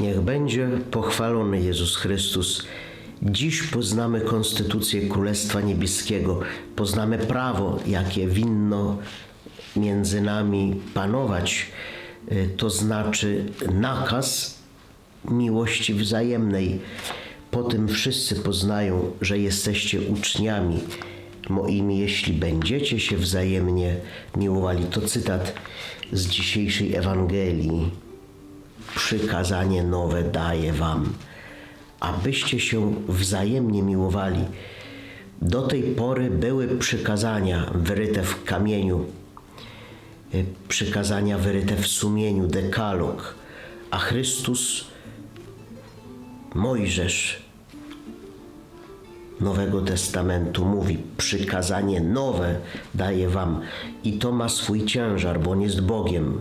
Niech będzie pochwalony Jezus Chrystus. Dziś poznamy konstytucję Królestwa Niebieskiego, poznamy prawo, jakie winno między nami panować, y, to znaczy nakaz miłości wzajemnej. Po tym wszyscy poznają, że jesteście uczniami moimi, jeśli będziecie się wzajemnie miłowali. To cytat z dzisiejszej Ewangelii przykazanie nowe daję wam, abyście się wzajemnie miłowali. Do tej pory były przykazania wyryte w kamieniu, y, przykazania wyryte w sumieniu, dekalog, a Chrystus, Mojżesz Nowego Testamentu mówi: Przykazanie nowe daję wam, i to ma swój ciężar, bo on jest Bogiem.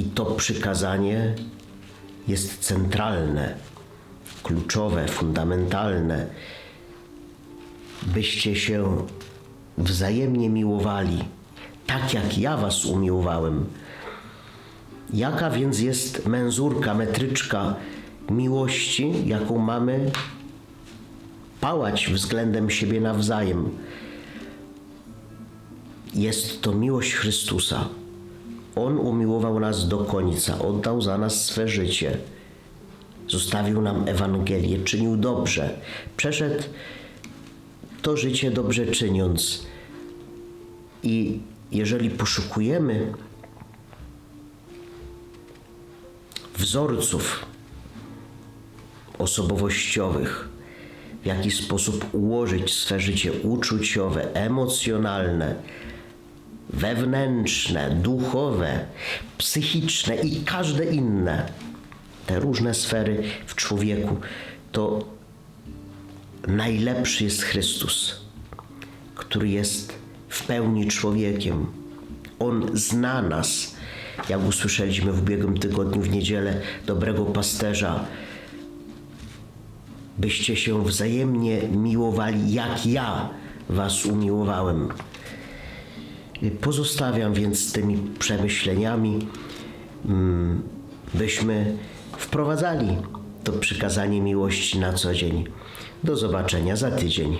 I to przykazanie jest centralne, kluczowe, fundamentalne, byście się wzajemnie miłowali, tak jak ja was umiłowałem. Jaka więc jest menzurka, metryczka miłości, jaką mamy pałać względem siebie nawzajem? Jest to miłość Chrystusa. On umiłował nas do końca, oddał za nas swe życie. Zostawił nam Ewangelię, czynił dobrze. Przeszedł to życie dobrze czyniąc. I jeżeli poszukujemy wzorców osobowościowych, w jaki sposób ułożyć swe życie uczuciowe, emocjonalne, wewnętrzne, duchowe, psychiczne i każde inne, te różne sfery w człowieku, to najlepszy jest Chrystus, który jest w pełni człowiekiem. On zna nas, jak usłyszeliśmy w ubiegłym tygodniu w niedzielę dobrego pasterza, byście się wzajemnie miłowali, jak ja was umiłowałem. Pozostawiam więc z tymi przemyśleniami, mm, byśmy wprowadzali to przykazanie miłości na co dzień. Do zobaczenia za tydzień.